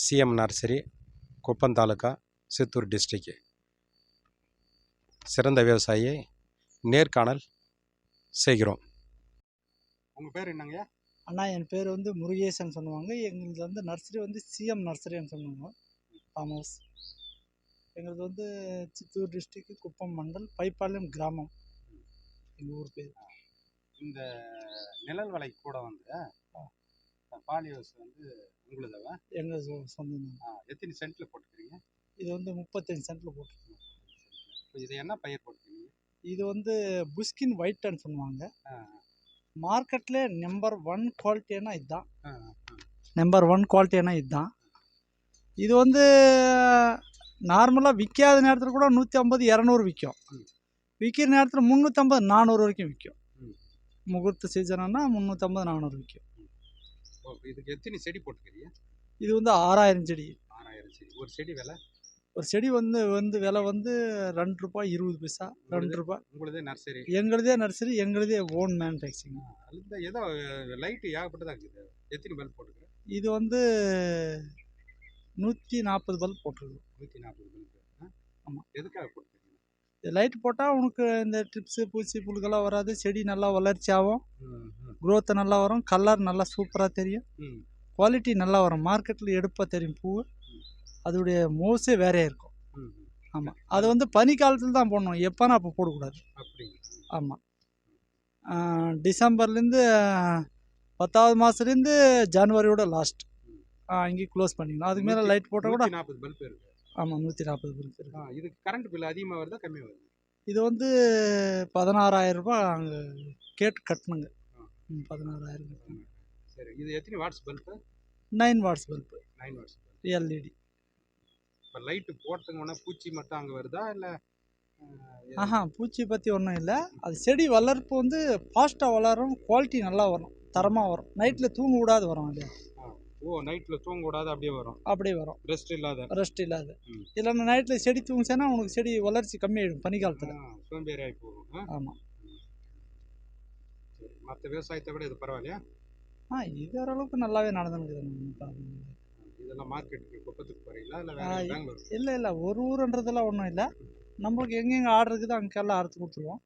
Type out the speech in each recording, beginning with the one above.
CM nursery Kuppam taluka Chittoor district. சிறந்த விவசாயி நேர்காணல் செய்கிறோம். உங்கள் பேர் என்னங்க? அண்ணா என் பேர் வந்து முருகேசன் சொல்லுவாங்க. எங்களுக்கு வந்து நர்சரி வந்து சிஎம் நர்சரின்னு சொல்லுவாங்க. ஃபார்ம் ஹவுஸ் எங்களுக்கு வந்து சித்தூர் டிஸ்ட்ரிக்ட் குப்பம் மண்டல் பைப்பாளையம் கிராமம். எங்கள் ஊர் பேர். இந்த நிழல் விலை கூட வந்து பாலி ஹவுஸ் வந்து உங்களுதவா? எங்கள் சொந்தம் தான். எத்தனை சென்ட்டில் போட்டுக்கிறீங்க? இது வந்து முப்பத்தஞ்சு சென்ட்டில் போட்டுருக்கோம் இப்போ இது என்ன பயிர் போட்டுக்கிறீங்க? இது வந்து புஸ்கின் ஒயிட்டன் சொல்லுவாங்க. ஆ, மார்க்கெட்டில் நம்பர் ஒன் குவாலிட்டினா இதுதான் நம்பர் ஒன் குவாலிட்டினா இதுதான் இது வந்து நார்மலாக விற்காத நேரத்தில் கூட நூற்றி ஐம்பது இரநூறு விற்கும். விற்கிற நேரத்தில் முந்நூற்றம்பது நானூறு வரைக்கும் விற்கும். முகூர்த்த சீசன்னா முந்நூற்றம்பது நானூறு விற்கும் ஓ, இதுக்கு எத்தனை செடி போட்டுக்கிறீங்க இது வந்து ஆறாயிரம் செடி. ஆறாயிரம் செடி. ஒரு செடி விலை? ஒரு செடி வந்து வந்து விலை வந்து ரெண்டு ரூபாய் இருபது பைசா ரெண்டு ரூபாய். உங்களுதே நர்சரி. எங்களுதே நர்சரி எங்களுதே ஓன் மேனுஃபேக்சரிங். அந்த ஏதோ லைட்டு ஏகப்பட்டதாக இருக்குது. எத்தனை பல்ப் போட்டுக்கிறேன் இது வந்து நூற்றி நாற்பது பல்ப் போட்டிருக்கு நூற்றி நாற்பது பல்ப் ஆமா. எதுக்காக போட்டுக்கிறீங்க லைட் போட்டால் உனக்கு இந்த ட்ரிப்ஸு பூச்சி புழுக்கெல்லாம் வராது. செடி நல்லா வளர்ச்சி ஆகும் growth நல்லா வரும். கலர் நல்லா சூப்பராக தெரியும். குவாலிட்டி நல்லா வரும். மார்க்கெட்டில் எடுப்பாக தெரியும் பூ. அதோடைய மோஸே வேறையாக இருக்கும். ஆமாம் அது வந்து பனி காலத்தில் தான் போடணும். எப்போனா அப்போ போடக்கூடாது. ஆமாம் டிசம்பர்லேருந்து பத்தாவது மாதத்துலேருந்து ஜனவரியோட லாஸ்ட் அங்கே க்ளோஸ் பண்ணிக்கணும் அதுக்கு மேலே லைட் போட்டால் கூட நாற்பது பல்ப் இருக்கு ஆமாம் நூற்றி நாற்பது பல்ப் இருக்கு. ஆ, இதுக்கு கரண்ட் பில் அதிகமாக வருதா கம்மியாக வருது? இது வந்து பதினாறாயிரம் ரூபாய் அங்கே கேட்டு கட்டணுங்க ம், பதினாறாயிரம் கட்டணும் சரி இது எத்தனை watts bulb nine watts bulb nine watts LED இப்போ லைட்டு போட்டோங்கன்னா பூச்சி மட்டும் அங்கே வருதா இல்லை ஆஹா பூச்சி பற்றி ஒன்றும் இல்லை. அது செடி வளர்ப்பு வந்து ஃபாஸ்ட்டாக வளரும் குவாலிட்டி நல்லா வரும் தரமாக வரும். நைட்டில் தூங்க விடாது வரும் அது ஓ நைட்டில் தூங்கக்கூடாது அப்படியே வரும். அப்படியே வரும். ரெஸ்ட் இல்லாத. ரெஸ்ட் இல்லாத. இல்லைன்னா நைட்டில் செடி தூங்குச்சுன்னா உனக்கு செடி வளர்ச்சி கம்மியாயிடும் பனிக்காலத்தில். சோம்பேறி ஆகி போகும்? ஆமாம் மற்ற விவசாயத்தை விட இது பரவாயில்லையா? ஆ இது ஓரளவுக்கு நல்லாவே நடந்துருக்குது இதெல்லாம் மார்க்கெட்டுக்கு குப்பத்துக்கு போகிறீங்களா இல்லை இல்லை இல்லை. ஒரு ஊருன்றதெல்லாம் ஒன்றும் இல்லை. நம்மளுக்கு எங்கெங்கே ஆர்டர் இருக்குதோ அங்கெல்லாம் அறுத்து கொடுத்துருவோம்.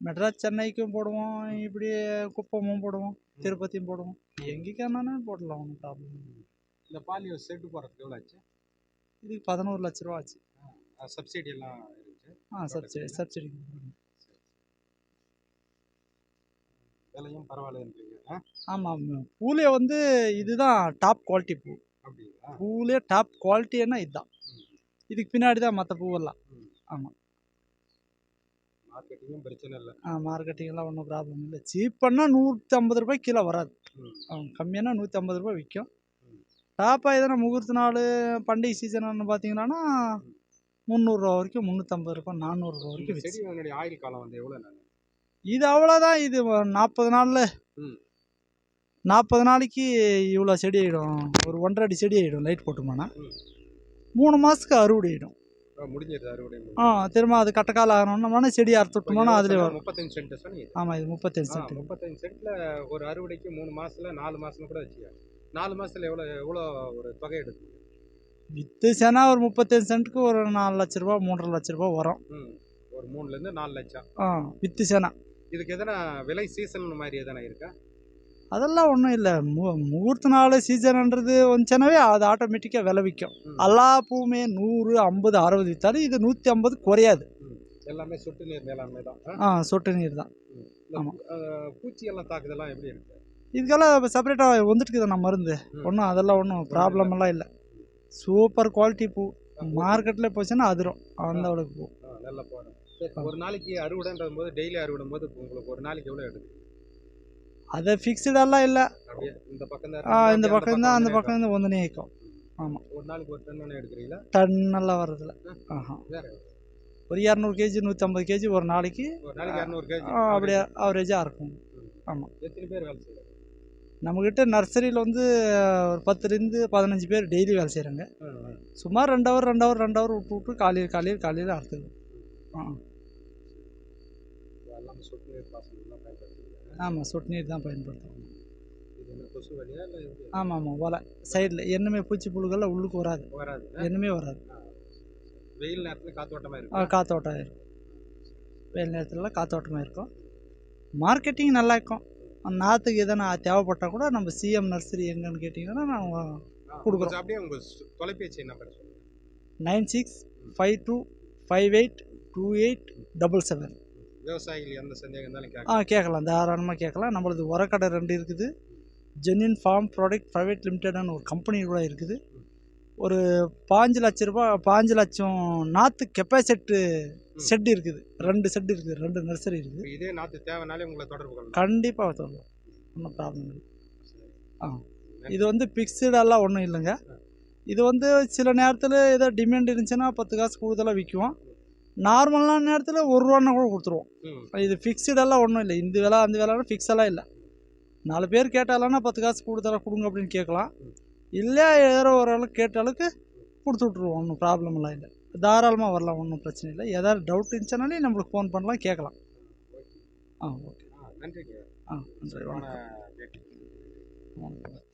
மெட்ராஸ் சென்னைக்கும் போடுவோம் இப்படி குப்பமும் போடுவோம் திருப்பதியும் போடுவோம். எங்கேக்கானாலும் போடலாம் ஒன்றும் ப்ராப்ளம் இல்லை. இந்த பாலியோ செட்டு போகிறதுக்கு எவ்வளோ ஆச்சு? இதுக்கு பதினோரு லட்ச ரூபா ஆச்சு. சப்சிடி எல்லாம் இருந்துச்சு. ஆ சப்சிடி சப்சிடி விலையும் பரவாயில்லன்றீங்க ஆமாம் பூலே வந்து இதுதான் டாப் குவாலிட்டி பூ. அப்படிங்களா? பூலே டாப் குவாலிட்டின்னா இதுதான் இதுக்கு பின்னாடி தான் மற்ற பூவெல்லாம். மார்க்கெட்டிங்கும் பிரச்சனை இல்லை. மார்க்கெட்டிங்கெல்லாம் ஒன்றும் ப்ராப்ளம் இல்லை. சீப்புன்னா நூற்றி ஐம்பது ரூபாய் கிலோ வராது. கம்மியானா நூற்றி ஐம்பது ரூபாய் விற்கும். டாப்பாக எதனா முகூர்த்த நாள் பண்டிகை சீசன் பார்த்தீங்கன்னா முந்நூறுரூவா வரைக்கும் முந்நூற்றம்பது ரூபாய் நானூறுரூவா வரைக்கும் விற்கும் செடியோடைய ஆயுள் காலம் வந்து எவ்வளோ இது அவ்வளோதான் இது நாற்பது நாளில். நாற்பது நாளைக்கு இவ்வளோ செடி ஆகிடும் ஒரு ஒன்றரை அடி செடி ஆகிடும் லைட் போட்டோம்னா. மூணு மாதத்துக்கு அறுவடை ஆகிடும் ஆ திரும்ப அது கட்டக்கால ஆகணும்னா செடி அறுத்து விட்டோம்னா அதுலேயே வரும். முப்பத்தஞ்சு சென்ட் ஆமாம் இது? முப்பத்தஞ்சு சென்ட். முப்பத்தஞ்சு சென்ட்ல ஒரு அறுவடைக்கு மூணு மாசத்துல நாலு மாசம் கூட வச்சுக்க நாலு மாசத்துல எவ்வளோ எவ்வளோ ஒரு தொகை எடுக்கும்? வித்து சேனா ஒரு முப்பத்தஞ்சு சென்ட்டுக்கு ஒரு நாலு லட்ச ரூபா மூன்றரை லட்ச ரூபா வரும். ஒரு மூணுல இருந்து நாலு லட்சம். ஆ வித்து சேனா. இதுக்கு எதனா விலை சீசன் மாதிரி எதனா இருக்கா? அதெல்லாம் ஒன்றும் இல்லை. மு முகூர்த்த நாள் சீசன்ன்றது வந்துச்சுனாவே அது ஆட்டோமேட்டிக்காக விலை விற்கும் ம். எல்லா பூவுமே நூறு ஐம்பது அறுபது விற்றாலும் இது நூற்றி ஐம்பது குறையாது. எல்லாமே சொட்டு நீர் மேலாண்மை தான். ஆ? சொட்டு நீர் தான். இந்த ஆமா. பூ- அஹ், பூச்சி எல்லாம் தாக்குதெல்லாம் எப்படி இருக்கு? இதுக்கெல்லாம் செப்பரேட்டாக வந்துட்டுக்குது நம்ம மருந்து. ஒன்றும் அதெல்லாம் ஒன்றும் ப்ராப்ளம் எல்லாம் இல்லை. சூப்பர் குவாலிட்டி பூ. மார்க்கெட்டில் போச்சுன்னா அதிரும். அந்த அளவுக்கு பூ. நல்லா போகிறேன் ஒரு நாளைக்கு அறுவடைன்ற போது டெய்லி அறுவடும் போது உங்களுக்கு ஒரு நாளைக்கு எவ்வளோ எடுக்கும் அது ஃபிக்ஸ்டெல்லாம் இல்லை. ஆ இந்த பக்கம் தான் அந்த பக்கம் இருந்து ஒன்று நிற்கும் ஒரு நாளைக்கு ஒரு டன் எடுக்கிறீங்களா? டன்னெல்லாம் வர்றதில்ல. ஆஹா. ஒரு இரநூறு கேஜி நூற்றம்பது கேஜி ஒரு நாளைக்கு. ஒரு நாளைக்கு இரநூறு அப்படியே ஆவரேஜாக இருக்கும். எத்தனை பேர் வேலை செய்யறாங்க? நம்மக்கிட்ட நர்சரியில் வந்து ஒரு பத்துலேருந்து பதினஞ்சு பேர் டெய்லி வேலை செய்கிறாங்க சுமார் ரெண்டு ஹவர் ரெண்டு ஹவர் ரெண்டு ஹவர் விட்டு விட்டு காலையில் காலையில் காலையில் அறுத்துக்கணும் ஆ எல்லாமே சொட்டு நீர் பாசனம் எல்லாம் பயன்படுத்துறீங்க ஆமாம் சொட்டு நீர் தான் எப்படி? ஆமாம் ஆமாம் வலை. சைடில் என்னமே பூச்சி புழுக்கெல்லாம் உள்ளுக்கு வராது. வராது என்னமே வராது. வெயில் நேரத்துல காத்தோட்டமா ஆ, இருக்கு காத்தோட்டம் இருக்கும். வெயில் நேரத்துலலாம் காத்தோட்டமாக இருக்கும். மார்க்கெட்டிங் நல்லா இருக்கும். நாற்றுக்கு எதனா தேவைப்பட்டால் கூட நம்ம சிஎம் நர்சரி எங்கன்னு கேட்டிங்கன்னா நாங்கள் கொடுக்குறோம். அப்படியே உங்க சு- தொலைபேசி number nine six five two five eight two eight double seven. விவசாயிகள் எந்த சந்தேகம் இருந்தாலும் ஆ கேட்க கேட்கலாம். தாராளமாக கேட்கலாம். நம்மளது உரக்கடை ரெண்டு இருக்குது. ஜென்யூன் ஃபார்ம் ப்ராடக்ட் ப்ரைவேட் லிமிடெட்னு ஒரு கம்பெனி கூட இருக்குது. ஒரு பாஞ்சு லட்ச ரூபா பாஞ்சு லட்சம் நாற்று கெப்பாசிட்டு செட் இருக்குது. ரெண்டு செட் இருக்குது. ரெண்டு நர்சரி இருக்குது. இதே நாத்து தேவைனாலே உங்களை தொடர்பு கொள்ளலாம். கண்டிப்பாக சொல்லலாம் ஒன்றும் ப்ராப்ளம் இல்லை. ஆ. இது வந்து பிக்சடெல்லாம் ஒன்றும் இல்லைங்க. இது வந்து சில நேரத்தில் ஏதோ டிமாண்ட் இருந்துச்சுன்னா பத்து காசு கூடுதலாக விற்குவோம் நார்மலான நேரத்தில் ஒரு ரூபான்னா கூட கொடுத்துருவோம். இது ஃபிக்ஸ்டெல்லாம் ஒன்றும் இல்லை. இந்த விலை அந்த விலைன்னு ஃபிக்ஸெல்லாம் இல்லை. நாலு பேர் கேட்டாலன்னா பத்து காசு கூடுதலாக கொடுங்க அப்படின்னு கேட்கலாம். இல்லை ஏதோ ஒரு அளவுக்கு கேட்ட அளவுக்கு கொடுத்து விட்ருவோம் ஒன்றும் ப்ராப்ளம் எல்லாம் இல்லை. தாராளமாக வரலாம் ஒன்றும் பிரச்சனை இல்லை. ஏதாவது டவுட் இருந்துச்சுனாலே நம்மளுக்கு ஃபோன் பண்ணலாம் கேட்கலாம். ஆ ஓகே. ஆ, நன்றிங்க. ஆ நன்றி. வணக்கம்.